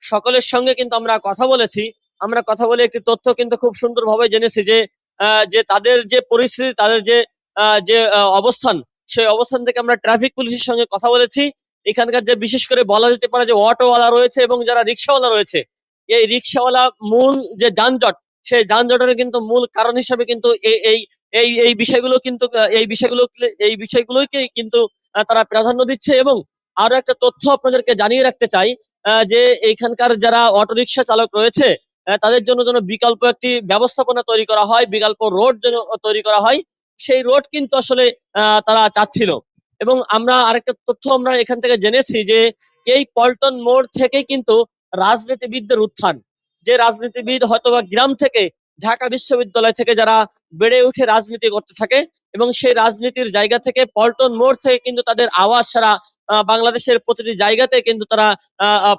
সকলের সঙ্গে কিন্তু আমরা কথা বলেছি। আমরা কথা বলে একটি তথ্য কিন্তু খুব সুন্দরভাবে জেনেছি যে যে তাদের যে পরিস্থিতি, তাদের যে যে অবস্থান, সেই অবস্থান থেকে আমরা ট্রাফিক পুলিশের সঙ্গে কথা বলেছি। এখানকার যে বিশেষ করে বলা যেতে পারে যে অটোওয়ালা রয়েছে এবং যারা রিক্সাওয়ালা রয়েছে, এই রিক্সাওয়ালা মূল যে যানজট, সেই যানজটের কিন্তু মূল কারণ হিসাবে কিন্তু এই এই এই বিষয়গুলো কিন্তু, এই বিষয়গুলো, এই বিষয়গুলোকে কিন্তু তারা প্রাধান্য দিচ্ছে এবং আরও একটা তথ্য আপনাদেরকে জানিয়ে রাখতে চাই। যে এইখানকার যারা অটোরিকশা চালক রয়েছে তাদের জন্য যেন বিকল্প একটি ব্যবস্থাপনা তৈরি করা হয়, বিকল্প রোড যেন তৈরি করা হয়, সেই রোড কিন্তু আসলে তারা চাচ্ছিল। এবং আমরা আরেকটা তথ্য আমরা এখান থেকে জেনেছি যে এই পল্টন মোড় থেকে কিন্তু রাজনীতিবিদদের উত্থান। যে রাজনীতিবিদ হয়তোবা গ্রাম থেকে, ঢাকা বিশ্ববিদ্যালয় থেকে যারা বেড়ে উঠে রাজনীতি করতে থাকে এবং সেই রাজনীতির জায়গা থেকে পল্টন মোড় থেকে কিন্তু তাদের আওয়াজ সারা বাংলাদেশের প্রতিটি জায়গাতে কিন্তু তারা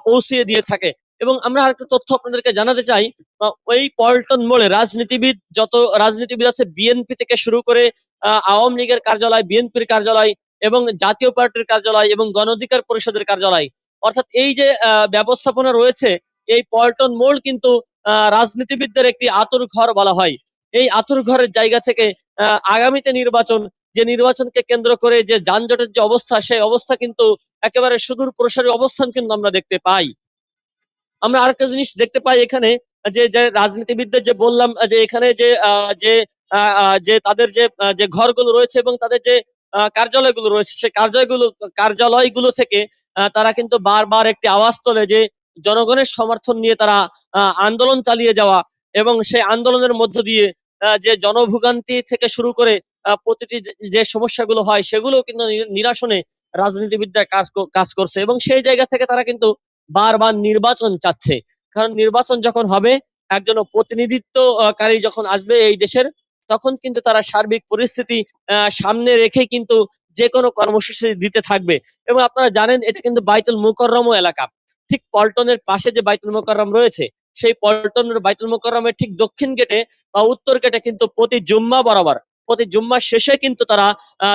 পৌঁছিয়ে দিয়ে থাকে। এবং আমরা আরেকটা তথ্য আপনাদেরকে জানাতে চাই ওই পল্টন মোড়ে রাজনীতিবিদ, যত রাজনীতিবিদ আছে বিএনপি থেকে শুরু করে আওয়ামী লীগের কার্যালয় বিএনপির কার্যালয় এবং জাতীয় পার্টির কার্যালয় এবং গণ অধিকার পরিষদের কার্যালয়। অর্থাৎ এই যে ব্যবস্থাপনা রয়েছে, এই পল্টন মোড় কিন্তু রাজনীতিবিদদের একটি আতুর ঘর বলা হয়। এই আতুর ঘরের জায়গা থেকে আগামীতে নির্বাচন যে নির্বাচনকে কেন্দ্র করে যে যানজটের যে অবস্থা, সেই অবস্থা কিন্তু একেবারে সুদূর প্রসারী অবস্থান কিন্তু আমরা দেখতে পাই। আমরা আরেকটা জিনিস দেখতে পাই এখানে, যে যে রাজনীতিবিদদের যে বললাম, যে এখানে যে যে যে তাদের যে যে ঘরগুলো রয়েছে এবং তাদের যে কার্যালয়গুলো রয়েছে, সেই কার্যালয়গুলো কার্যালয়গুলো থেকে তারা কিন্তু বারবার একটি আওয়াজ তোলে যে জনগণের সমর্থন নিয়ে তারা আন্দোলন চালিয়ে যাওয়া এবং সেই আন্দোলনের মধ্য দিয়ে যে জনভোগান্তি থেকে শুরু করে প্রতিটি যে- সমস্যাগুলো হয় সেগুলো কিন্তু নিরাসনে রাজনীতিবিদরা কাজ কাজ করছে এবং সেই জায়গা থেকে তারা কিন্তু বারবার নির্বাচন চাচ্ছে। কারণ নির্বাচন যখন হবে, একজন প্রতিনিধিত্বকারী যখন আসবে এই দেশের, তখন কিন্তু তারা সার্বিক পরিস্থিতি সামনে রেখে কিন্তু যে কোনো কর্মসূচি দিতে থাকবে। এবং আপনারা জানেন, এটা কিন্তু বাইতুল মুকররম এলাকা। ঠিক পল্টনের পাশে যে বাইতুল মুকররম রয়েছে, সেই পল্টনের বাইতুল মুকররমের ঠিক দক্ষিণ গেটে বা উত্তর গেটে কিন্তু প্রতি জুম্মা বরাবর প্রতি জুম্মা শেষে কিন্তু তারা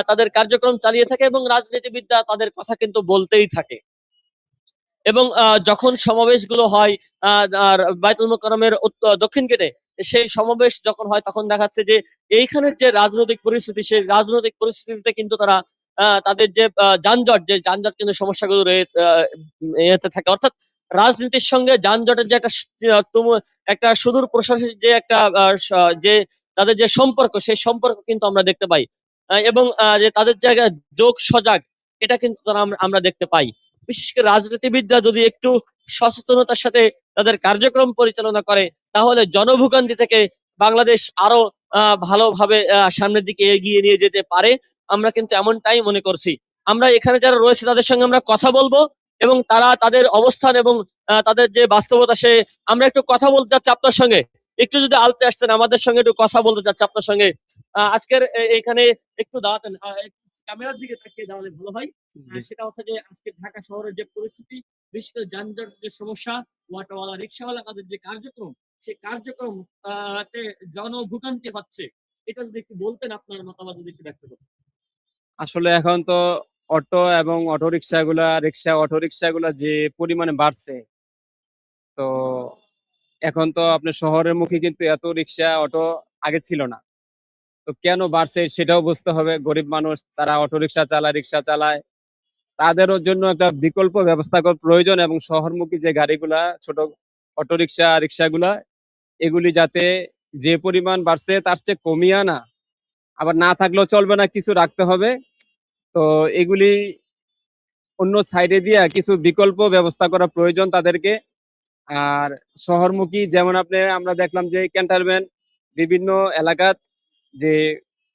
তাদের কার্যক্রম চালিয়ে থাকে এবং রাজনীতিবিদরা তাদের কথা কিন্তু বলতেই থাকে। এবং যখন সমাবেশগুলো হয় বাইতুল মোকাররমের উত্ত- দক্ষিণ গেটে, সেই সমাবেশ যখন হয় তখন দেখাচ্ছে যে এইখানের যে রাজনৈতিক পরিস্থিতি, সেই রাজনৈতিক পরিস্থিতিতে কিন্তু তারা তাদের যে যানজট যে যানজট কিন্তু সমস্যাগুলো এতে থাকে। অর্থাৎ রাজনীতির সঙ্গে যানজটের যে একটা একটা সুদূর প্রশাসিক যে একটা যে তাদের যে সম্পর্ক, সেই সম্পর্ক কিন্তু আমরা দেখতে পাই। এবং যে তাদের জায়গায় যোগ সজাগ, এটা কিন্তু তারা আমরা- দেখতে পাই। বিশেষ করে রাজনীতিবিদরা যদি একটু সচেতনতার সাথে তাদের কার্যক্রম পরিচালনা করে, তাহলে জনভোগান্তি থেকে বাংলাদেশ আরও ভালোভাবে সামনের দিকে এগিয়ে নিয়ে যেতে পারে, আমরা কিন্তু এমনটাই মনে করছি। আমরা এখানে যারা রয়েছে, তাদের সঙ্গে আমরা কথা বলব এবং তারা তাদের অবস্থান এবং তাদের যে বাস্তবতা সে, আমরা একটু কথা বলতে চাচ্ছি আপনার সঙ্গে। একটু যদি আলতে আসতেন আমাদের সঙ্গে একটু কথা বলতে চাচ্ছি আপনার সঙ্গে। আজকের এখানে একটু দাঁড়াতেন। ক্যামেরার দিকে তাকিয়ে দাঁড়ালে ভালো হয়। সেটা হচ্ছে যে আজকে ঢাকা শহরের যে পরিস্থিতি বিশেষ করে যানজট যে সমস্যা অটোওয়ালা রিক্সাওয়ালা তাদের যে কার্যক্রম সেই কার্যক্রম তে জনভোগান্তি হচ্ছে। এটা যদি একটু বলতেন আপনার মতামত যদি একটু ব্যক্ত করতেন। আসলে এখন তো অটো এবং অটো রিক্সা গুলা রিক্সা অটো রিক্সা গুলা যে পরিমাণে বাড়ছে তো এখন তো আপনার শহরের মুখে কিন্তু এত রিক্সা, অটো আগে ছিল না। তো কেন বাড়ছে সেটাও বুঝতে হবে। গরিব মানুষ, তারা অটো রিক্সা চালায় রিক্সা চালায়। তাদেরও জন্য একটা বিকল্প ব্যবস্থা করা প্রয়োজন এবং শহরমুখী যে গাড়িগুলা, ছোট অটো রিক্সা, রিক্সাগুলা, এগুলি যাতে যে পরিমাণ বাড়ছে তার চেয়ে কমিয়ে না। আবার না থাকলেও চলবে না, কিছু রাখতে হবে। তো এগুলি অন্য সাইডে দিয়ে কিছু বিকল্প ব্যবস্থা করা প্রয়োজন তাদেরকে। আর শহরমুখী যেমন আপনি, আমরা দেখলাম যে ক্যান্টারম্যান বিভিন্ন এলাকাত যে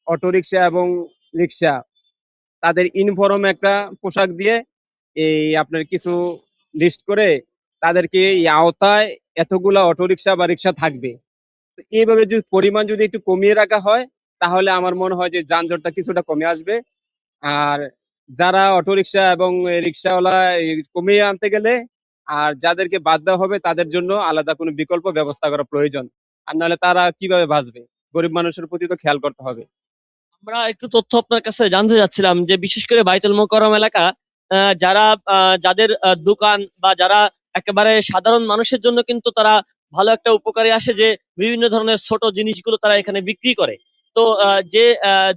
অটো রিক্সা এবং রিক্সা, তাদের ইউনিফর্ম একটা পোশাক দিয়ে এই আপনার কিছু লিস্ট করে তাদেরকে এই আওতায় এতগুলা অটো রিক্সা বা রিক্সা থাকবে। এইভাবে যদি পরিমাণ যদি একটু কমিয়ে রাখা হয়, তাহলে আমার মনে হয় যে যানজটটা কিছুটা কমে আসবে। আর যারা অটো রিক্সা এবং রিক্সাওয়ালা কমিয়ে আনতে গেলে আর যাদেরকে বাদ দেওয়া হবে তাদের জন্য আলাদা কোনো বিকল্প ব্যবস্থা করা প্রয়োজন। আর নাহলে তারা কীভাবে বাঁচবে? গরিব মানুষের প্রতি তো খেয়াল করতে হবে। আমরা একটু তথ্য আপনার কাছে জানতে চাচ্ছিলাম যে, বিশেষ করে বাইতুল মোকাররম এলাকা যারা যাদের দোকান বা যারা একেবারে সাধারণ মানুষের জন্য কিন্তু তারা ভালো একটা উপকারে আসে যে, বিভিন্ন ধরনের ছোট জিনিসগুলো তারা এখানে বিক্রি করে। তো যে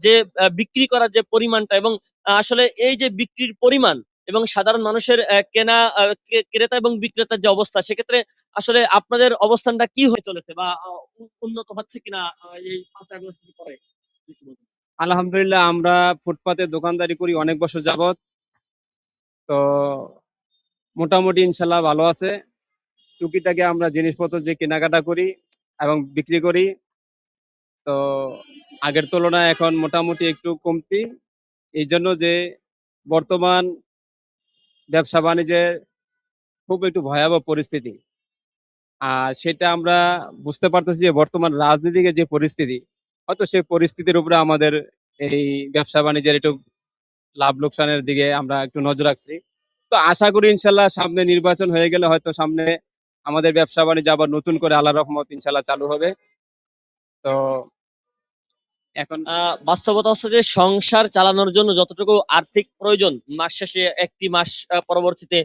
যে বিক্রি করার যে পরিমাণটা এবং আসলে এই যে বিক্রির পরিমাণ এবং সাধারণ মানুষের কেনা ক্রেতা এবং বিক্রেতার যে অবস্থা, সেক্ষেত্রে আসলে আপনাদের অবস্থানটা কি হয়ে চলেছে বা উন্নত হচ্ছে কিনা এই পাঁচ আগস্ট পরে আলহামদুলিল্লাহ, আমরা ফুটপাতে দোকানদারি করি অনেক বছর যাবত তো মোটামুটি ইনশাল্লাহ ভালো আছে। টুকিটাকে আমরা জিনিসপত্র যে কেনাকাটা করি এবং বিক্রি করি, তো আগের তুলনায় এখন মোটামুটি একটু কমতি। এই জন্য যে বর্তমান ব্যবসা বাণিজ্যের খুব একটু ভয়াবহ পরিস্থিতি। আর সেটা আমরা বুঝতে পারতেছি যে বর্তমান রাজনীতিকে যে পরিস্থিতি, হয়তো সেই পরিস্থিতির উপরে আমাদের এই ব্যবসা বাণিজ্যের একটু লাভ লোকসানের দিকে আমরা একটু নজর রাখছি। তো আশা করি ইনশাল্লাহ সামনে নির্বাচন হয়ে গেলে হয়তো সামনে আমাদের ব্যবসা বাণিজ্য আবার নতুন করে আল্লাহ রহমত ইনশাল্লাহ চালু হবে। তো এখন বাস্তবতা হচ্ছে যে সংসার চালানোর জন্য যতটুকু আর্থিক প্রয়োজন মাস শেষে একটি মাস পরবর্তীতে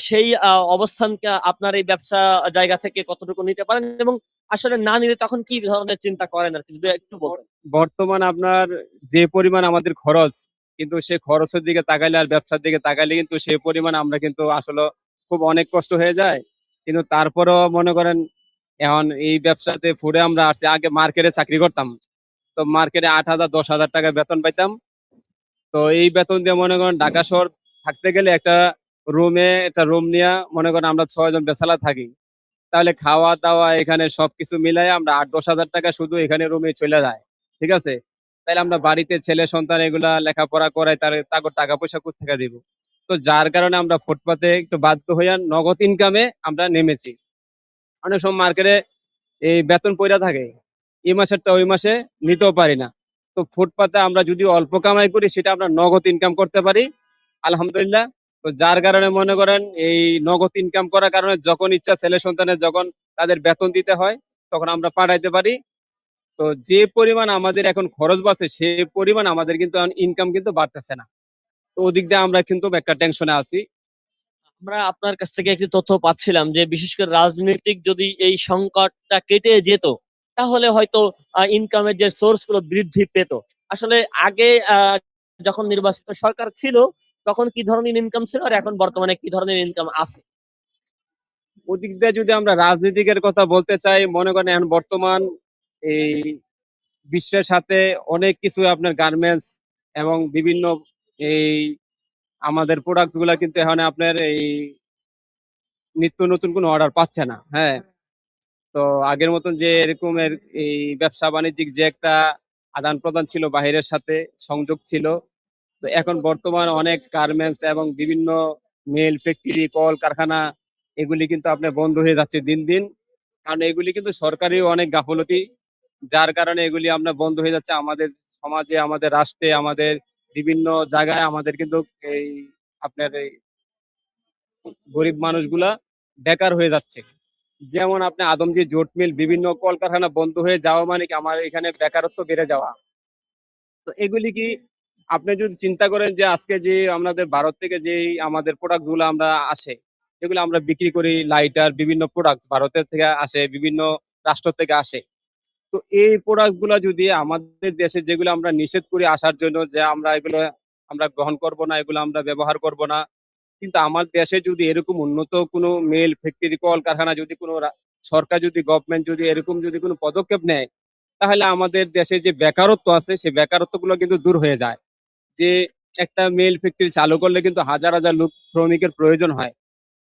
সেই আহ, অবস্থানকে আপনার এই ব্যবসা জায়গা থেকে কতটুকু নিতে পারেন এবং আসলে না নিলে তখন কি ধরনের চিন্তা করেন আর কি? যদি একটু বর্তমান আপনার যে পরিমাণ আমাদের খরচ কিন্তু সে খরচের দিকে তাকাইলে আর ব্যবসার দিকে তাকাইলে কিন্তু সেই পরিমাণ আমরা কিন্তু আসলে খুব অনেক কষ্ট হয়ে যায়। কিন্তু তারপরেও মনে করেন এখন এই ব্যবসাতে ফুডে আমরা আসছি আগে মার্কেটে চাকরি করতাম। তো মার্কেটে আট হাজার, দশ হাজার টাকা বেতন পাইতাম। তো এই বেতন দিয়ে মনে করেন ঢাকা শহর থাকতে গেলে একটা রুমে একটা রুম নিয়ে মনে করেন আমরা ছয়জন বেসালা থাকি। তাহলে খাওয়া দাওয়া এখানে সবকিছু মিলাই আমরা আট, দশ হাজার টাকা শুধু এখানে রুমে চলে যায়। ঠিক আছে? তাহলে আমরা বাড়িতে ছেলে, সন্তান এগুলা লেখাপড়া করাই তার তাকে টাকা পয়সা থেকে দিব? তো যার কারণে আমরা ফুটপাতে একটু বাধ্য হইয়া নগদ ইনকামে আমরা নেমেছি। অনেক সময় মার্কেটে এই বেতন পইরা থাকে। এই মাসেরটা ওই মাসে নিতেও পারি না। তো ফুটপাতে আমরা যদি অল্প কামাই করি, সেটা আমরা নগদ ইনকাম করতে পারি। আলহামদুলিল্লাহ, তো যার কারণে মনে করেন এই নগদ ইনকাম করার কারণে যখন ইচ্ছা, ছেলে সন্তানের যখন তাদের বেতন দিতে হয়, তখন আমরা পাঠাইতে পারি। তো যে পরিমাণ আমাদের এখন খরচ বাড়ছে, সে পরিমাণ আমাদের কিন্তু ইনকাম কিন্তু বাড়তেছে না। তো ওদিক দিয়ে আমরা কিন্তু একটা টেনশনে আছি। আমরা আপনার কাছ থেকে একটি তথ্য পাচ্ছিলাম যে, বিশেষ করে রাজনৈতিক যদি এই সংকটটা কেটে যেত তাহলে হয়তো ইনকামের যে সোর্সগুলো বৃদ্ধি পেত। আসলে আগে যখন নির্বাচিত সরকার ছিল, তখন কি ধরনের ইনকাম ছিল আর এখন বর্তমানে কি ধরনের ইনকাম আছে? ওদিক দিয়ে যদি আমরা রাজনীতিকের কথা বলতে চাই, মনে করেন এখন বর্তমান এই বিশ্বের সাথে অনেক কিছু আপনার গার্মেন্টস এবং বিভিন্ন এই আমাদের প্রোডাক্টসগুলা কিন্তু এখন আপনার এই নিত্য নতুন কোনো অর্ডার পাচ্ছে না হ্যাঁ। তো আগের মতন যে এরকমের এই ব্যবসা বাণিজ্যিক যে একটা আদান প্রদান ছিল বাহিরের সাথে সংযোগ ছিল, তো এখন বর্তমান অনেক গার্মেন্টস এবং বিভিন্ন মিল, ফ্যাক্টরি কল কারখানা এগুলি কিন্তু আপনার বন্ধ হয়ে যাচ্ছে দিন দিন। কারণ এগুলি কিন্তু সরকারি অনেক গাফলতি, যার কারণে এগুলি আমরা বন্ধ হয়ে যাচ্ছে আমাদের সমাজে, আমাদের রাষ্ট্রে, আমাদের বিভিন্ন জায়গায় আমাদের কিন্তু এই আপনার এই গরিব মানুষগুলা বেকার হয়ে যাচ্ছে। যেমন আপনি আদমজি জোট মিল বিভিন্ন কলকারখানা বন্ধ হয়ে যাওয়া মানে কি আমার এখানে বেকারত্ব বেড়ে যাওয়া? তো এগুলি কি আপনি যদি চিন্তা করেন যে আজকে যে আমাদের ভারত থেকে যে আমাদের প্রোডাক্টগুলো আমরা আসে, এগুলো আমরা বিক্রি করি লাইটার বিভিন্ন প্রোডাক্ট ভারতের থেকে আসে, বিভিন্ন রাষ্ট্র থেকে আসে। তো এই প্রোডাক্টগুলা যদি আমাদের দেশে যেগুলো আমরা নিষেধ করি আসার জন্য যে আমরা এগুলো আমরা গ্রহণ করব না, এগুলো আমরা ব্যবহার করব না কিন্তু আমার দেশে যদি এরকম উন্নত কোনো মেল ফ্যাক্টরি কল কারখানা যদি কোনো সরকার যদি গভর্নমেন্ট যদি এরকম যদি কোনো পদক্ষেপ নেয়, তাহলে আমাদের দেশে যে বেকারত্ব আছে, সেই বেকারত্বগুলো কিন্তু দূর হয়ে যায়। যে একটা মেল ফ্যাক্টরি চালু করলে কিন্তু হাজার হাজার লোক শ্রমিকের প্রয়োজন হয়।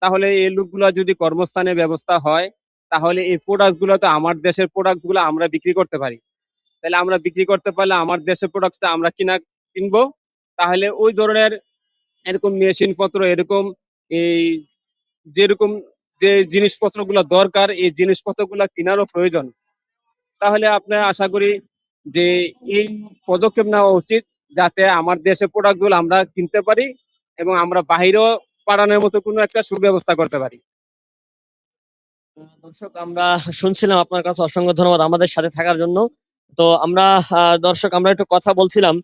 তাহলে এই লোকগুলো যদি কর্মস্থানের ব্যবস্থা হয়, তাহলে এই প্রোডাক্টগুলো তো আমার দেশের প্রোডাক্টগুলো আমরা বিক্রি করতে পারি। তাহলে আমরা বিক্রি করতে পারলে আমার দেশের প্রোডাক্টটা আমরা কিনা, কিনবো, তাহলে ওই ধরনের এরকম মেশিন পত্র এরকম এই যেরকম যে জিনিসপত্রগুলো দরকার, এই জিনিসপত্রগুলা কেনারও প্রয়োজন। তাহলে আপনি আশা করি যে এই পদক্ষেপ নেওয়া উচিত যাতে আমার দেশের প্রোডাক্টগুলো আমরা কিনতে পারি এবং আমরা বাহিরেও পাঠানোর মতো কোনো একটা সুব্যবস্থা করতে পারি। দর্শক, আমরা শুনছিলাম আপনার কাছে অসংখ্য ধন্যবাদ আমাদের সাথে থাকার জন্য। তো আমরা দর্শক, আমরা একটু কথা বলছিলাম।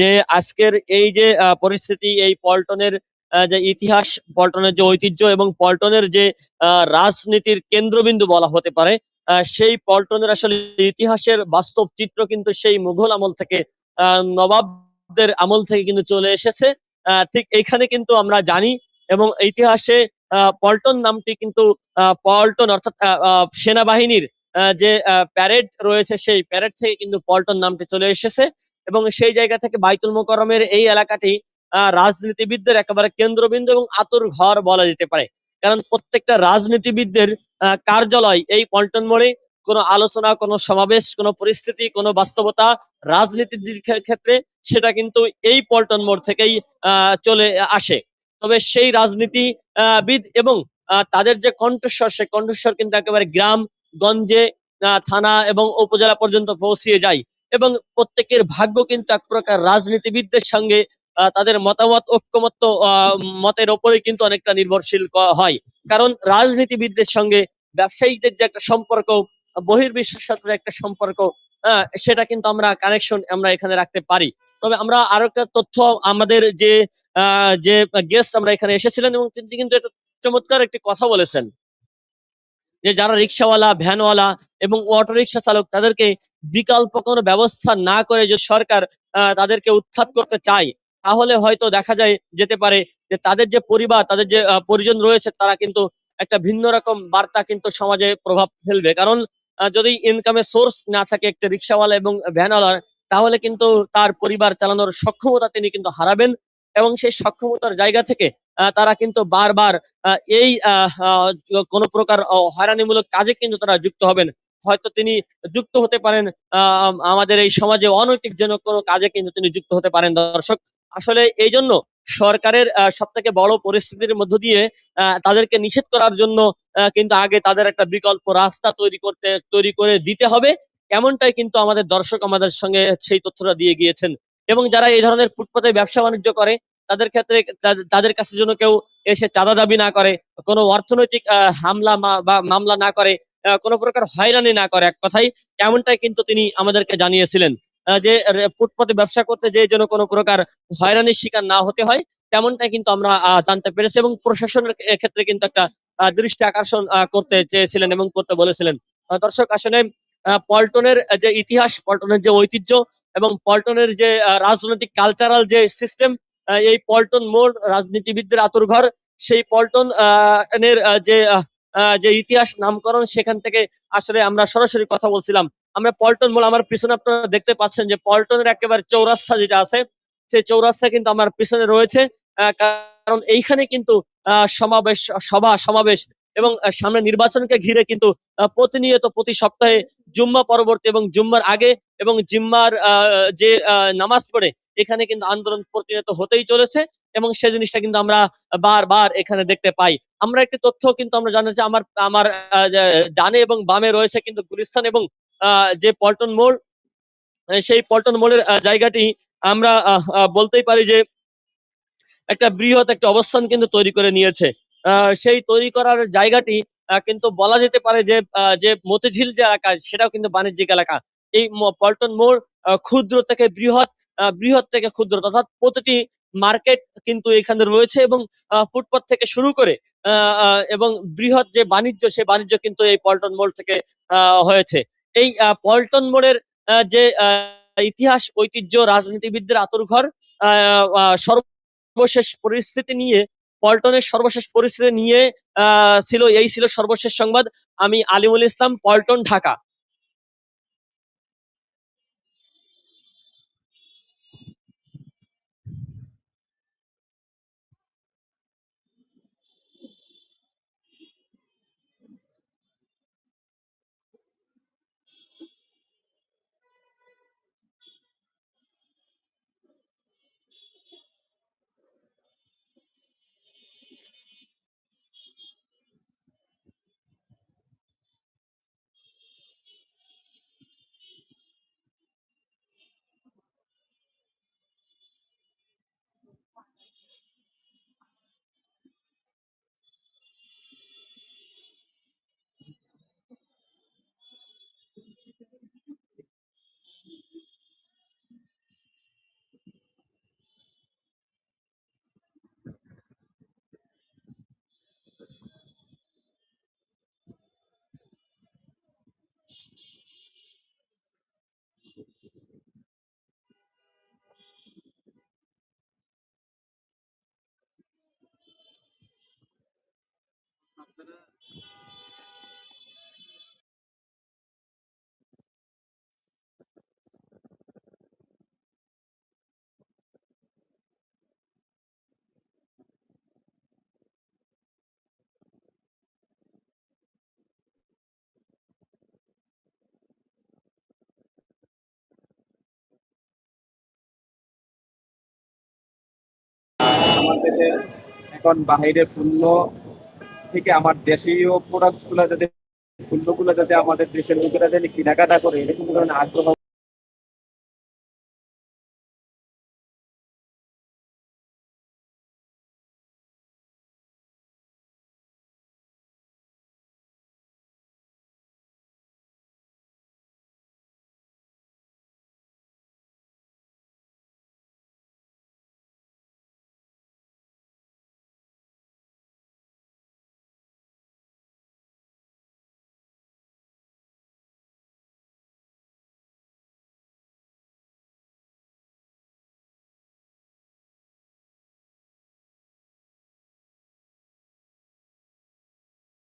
যে আজকের এই যে পরিস্থিতি, এই পল্টনের যে ইতিহাস, পল্টনের যে ঐতিহ্য এবং পল্টনের যে রাজনীতির কেন্দ্রবিন্দু বলা হতে পারে সেই পল্টনের আসলে ইতিহাসের বাস্তব চিত্র কিন্তু সেই মুঘল আমল থেকে নবাবদের আমল থেকে কিন্তু চলে এসেছে। ঠিক এইখানে কিন্তু আমরা জানি এবং ইতিহাসে পল্টন নামটি কিন্তু পল্টন অর্থাৎ সেনাবাহিনীর যে প্যারেড রয়েছে সেই প্যারেড থেকে কিন্তু পল্টন নামটি চলে এসেছে। এবং সেই জায়গা থেকে বাইতুল মোকরমের এই এলাকাটি রাজনীতিবিদদের একেবারে কেন্দ্রবিন্দু এবং আতুর ঘর বলা যেতে পারে। কারণ প্রত্যেকটা রাজনীতিবিদদের কার্যালয় এই পল্টন মোড়ে কোনো আলোচনা কোনো সমাবেশ কোনো পরিস্থিতি কোনো বাস্তবতা রাজনীতির ক্ষেত্রে সেটা কিন্তু এই পল্টন মোড় থেকেই চলে আসে। তবে সেই রাজনীতি আহ, বিদ এবং তাদের যে কণ্ঠস্বর সেই কণ্ঠস্বর কিন্তু একেবারে গ্রাম গঞ্জে থানা এবং উপজেলা পর্যন্ত পৌঁছিয়ে যায়। এবং প্রত্যেকের ভাগ্য কিন্তু এক প্রকার রাজনীতিবিদদের সঙ্গে তাদের মতামত, ঐক্যমত্য মতের ওপরে কিন্তু অনেকটা নির্ভরশীল হয়। কারণ রাজনীতিবিদদের সঙ্গে ব্যবসায়ীদের যে একটা সম্পর্ক, বহির্বিশ্বের সাথে একটা সম্পর্ক সেটা কিন্তু আমরা কানেকশন আমরা এখানে রাখতে পারি। তবে আমরা আরও একটা তথ্য, আমাদের যে যে গেস্ট আমরা এখানে এসেছিলেন এবং তিনি কিন্তু একটা চমৎকার একটি কথা বলেছেন। যে যারা রিক্সাওয়ালা, ভ্যানওয়ালা এবং অটো রিক্সা চালক তাদেরকে বিকল্প কোনো ব্যবস্থা না করে যে সরকার তাদেরকে উৎখাত করতে চায়, তাহলে হয়তো দেখা যায় যেতে পারে যে তাদের যে পরিবার, তাদের যে পরিজন রয়েছে তারা কিন্তু একটা ভিন্ন রকম বার্তা কিন্তু সমাজে প্রভাব ফেলবে। কারণ যদি ইনকামের সোর্স না থাকে একটা রিক্সাওয়ালা এবং ভ্যানওয়ালার, তাহলে কিন্তু তার পরিবার চালানোর সক্ষমতা তিনি কিন্তু হারাবেন এবং সেই সক্ষমতার জায়গা থেকে তারা কিন্তু বারবার এই কোনো প্রকার হয়রানিমূলক কাজে কিন্তু তারা যুক্ত হবেন। হয়তো তিনি যুক্ত হতে পারেন আমাদের এই সমাজে অনৈতিক যেন কোনো কাজে কিন্তু তিনি যুক্ত হতে পারেন। দর্শক, আসলে এই জন্য সরকারের সব থেকে বড় পরিস্থিতির মধ্য দিয়ে তাদেরকে নিষেধ করার জন্য কিন্তু আগে তাদের একটা বিকল্প রাস্তা তৈরি করতে, তৈরি করে দিতে হবে। এমনটাই কিন্তু আমাদের দর্শক আমাদের সঙ্গে সেই তথ্যটা দিয়ে গিয়েছেন। এবং যারা এই ধরনের ফুটপাতে ব্যবসা বাণিজ্য করে তাদের ক্ষেত্রে তাদের কাছে যেন কেউ এসে চাঁদা দাবি না করে, কোনো অর্থনৈতিক হামলা বা মামলা না করে কোনো প্রকার হয়রানি না করে। এক কথাই এমনটাই কিন্তু তিনি আমাদেরকে জানিয়েছিলেন যে ফুটপাতে ব্যবসা করতে যে যেন কোনো প্রকার হয়রানির শিকার না হতে হয়, তেমনটাই কিন্তু আমরা জানতে পেরেছি এবং প্রশাসনের ক্ষেত্রে কিন্তু একটা দৃষ্টি আকর্ষণ করতে চেয়েছিলেন এবং করতে বলেছিলেন। দর্শক, আসলে পল্টনের যে ইতিহাস, পল্টনের যে ঐতিহ্য এবং পল্টনের যে রাজনৈতিক কালচারাল যে সিস্টেম এই পল্টন মোড় রাজনীতিবিদদের আতরঘর সেই পল্টন এর যে যে ইতিহাস নামকরণ, সেখান থেকে আসলে আমরা সরাসরি কথা বলছিলাম। আমরা পল্টন মোড়, আমার পিছনে আপনারা দেখতে পাচ্ছেন যে পল্টনের একেবারে চৌরাস্তা যেটা আছে, সেই চৌরাস্তা কিন্তু আমার পিছনে রয়েছে। কারণ এইখানে কিন্তু সমাবেশ, সভা, সমাবেশ এবং সামনে নির্বাচনকে ঘিরে কিন্তু প্রতিনিয়ত প্রতি সপ্তাহে জুম্মা পরবর্তী এবং জুম্মার আগে এবং জিম্মার যে নামাজ পড়ে এখানে কিন্তু আন্দোলন প্রতিনিয়ত হতেই চলেছে এবং সে জিনিসটা কিন্তু আমরা বারবার এখানে দেখতে পাই। আমরা একটি তথ্য কিন্তু আমরা জানি যে আমার আমার ডানে এবং বামে রয়েছে কিন্তু গুলিস্তান এবং যে পল্টন আহ, সেই পল্টন আহ, জায়গাটি আমরা বলতেই পারি যে একটা বৃহৎ একটা অবস্থান কিন্তু তৈরি করে নিয়েছে। সেই তৈরি করার জায়গাটি কিন্তু বলা যেতে পারে যে যে মতিঝিল যে এলাকা সেটাও কিন্তু বাণিজ্যিক এলাকা। এই পল্টন মোড় ক্ষুদ্র থেকে বৃহৎ বৃহৎ থেকে ক্ষুদ্র অর্থাৎ প্রতিটি মার্কেট কিন্তু এখানে রয়েছে এবং আহ, ফুটপাত থেকে শুরু করে এবং বৃহৎ যে বাণিজ্য সে বাণিজ্য কিন্তু এই পল্টন মোড় থেকে হয়েছে। এই পল্টন মোড়ের যে ইতিহাস ঐতিহ্য রাজনীতিবিদদের আতুরঘর আহ, আহ, সর্বশেষ পরিস্থিতি নিয়ে পল্টনের সর্বশেষ পরিস্থিতি নিয়ে ছিল এই ছিল সর্বশেষ সংবাদ। আমি আলিমুল ইসলাম পল্টন ঢাকা। চলতেছে। এখন বাহিরে পণ্য থেকে আমার দেশীয় প্রোডাক্টগুলা যাতে পণ্যগুলো যাতে আমাদের দেশের লোকেরা যাতে কেনাকাটা করে এরকম ধরনের আগ্রহ